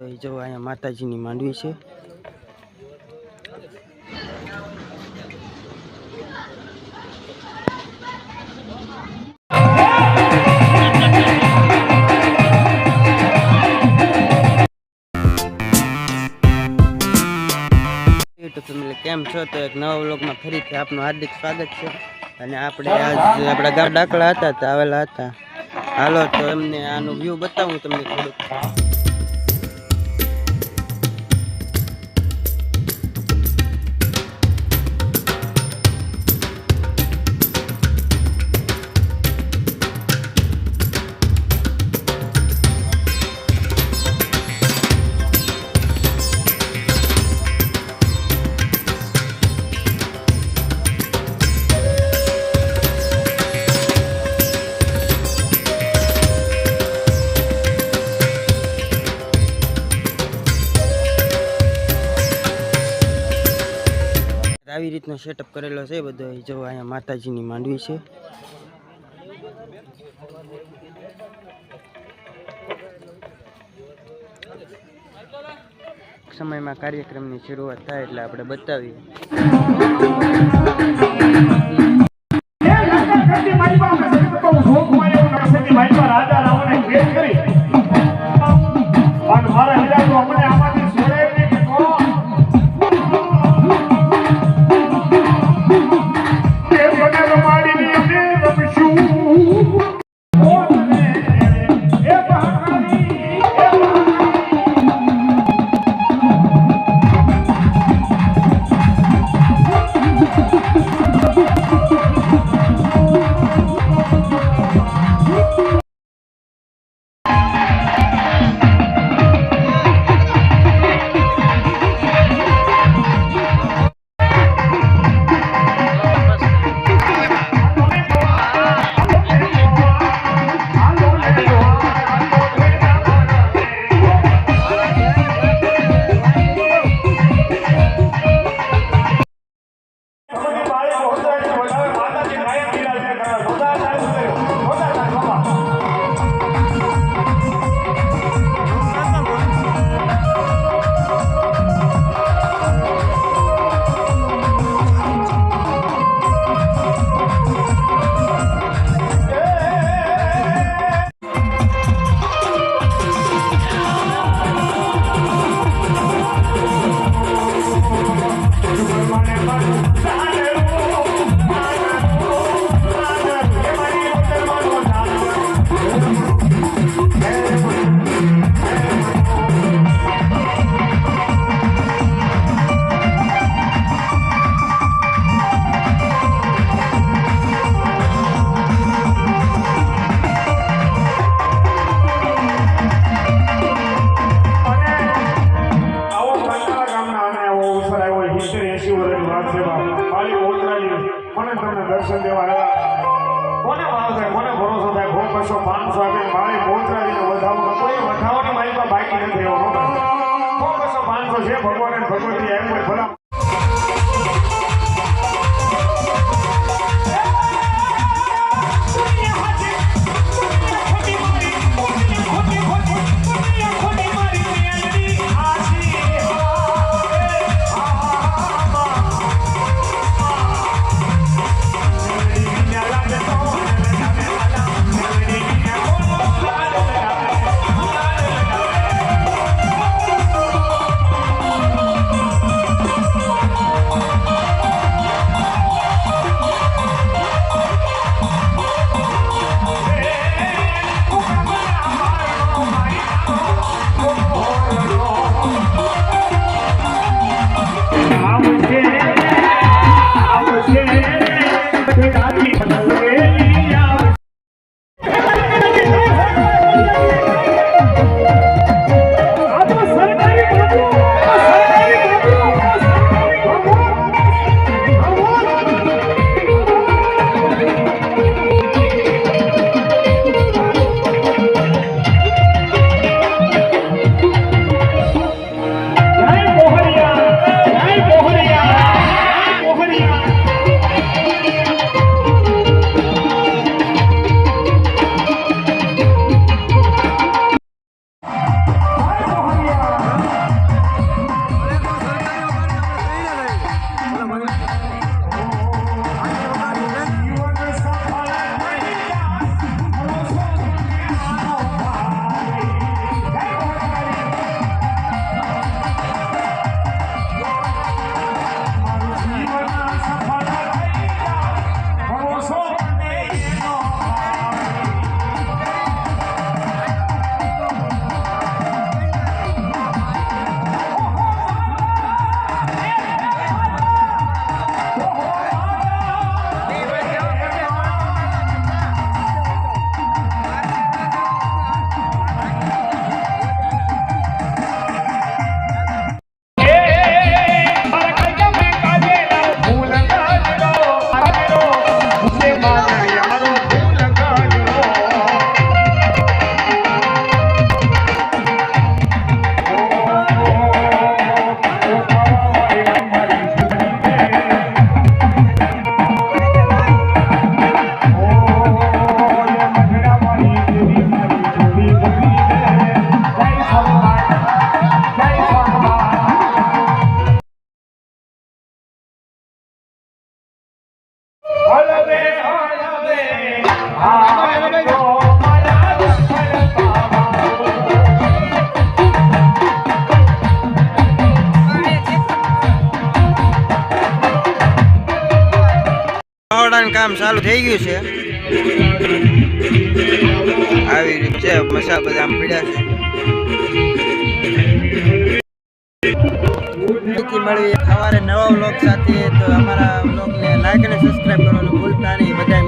જો અહીંયા માતાજીની માંડવી છે. યુટ્યુબ કેમ છો? તો એક નવા વ્લોગમાં ફરીથી આપનું હાર્દિક સ્વાગત છે. અને આપણે આજ આપણા ગામ ડાકડા હતા આવેલા હતા. હાલો, તો એમને આનું વ્યૂ બતાવું તમને થોડુંક. રીતનો સેટઅપ કરેલો છે બધો જો અહીંયા માતાજીની માંડવી છે. સમયમાં કાર્યક્રમની શરૂઆત થાય એટલે આપણે બતાવીએ. આવો હોય, 70 80 વર્ષની વાત છે મારી ઓળખાણી મને તમને દર્શન દેવા આવ્યા. કોને ભાવ થાય કોને ભરોસો થાય ભો બસો પાંચસો આપે મારી મોજરાજીને વધાવો કોઈ વધાવવાની મારી બાકી નથી એવો ભો બસો પાંચસો છે ભગવાન ભગવતી એમ કોઈ ભલા કામ ચાલુ થઈ ગયું છે. આવી રીત છે મસા બધા આમ પીડ્યા છે. મળવી, સવારે નવા વ્લોગ સાથે તો અમારા વ્લોગ વ્લોગને લાઈક અને સબસ્ક્રાઈબ કરવાનું ભૂલતા નહીં બધા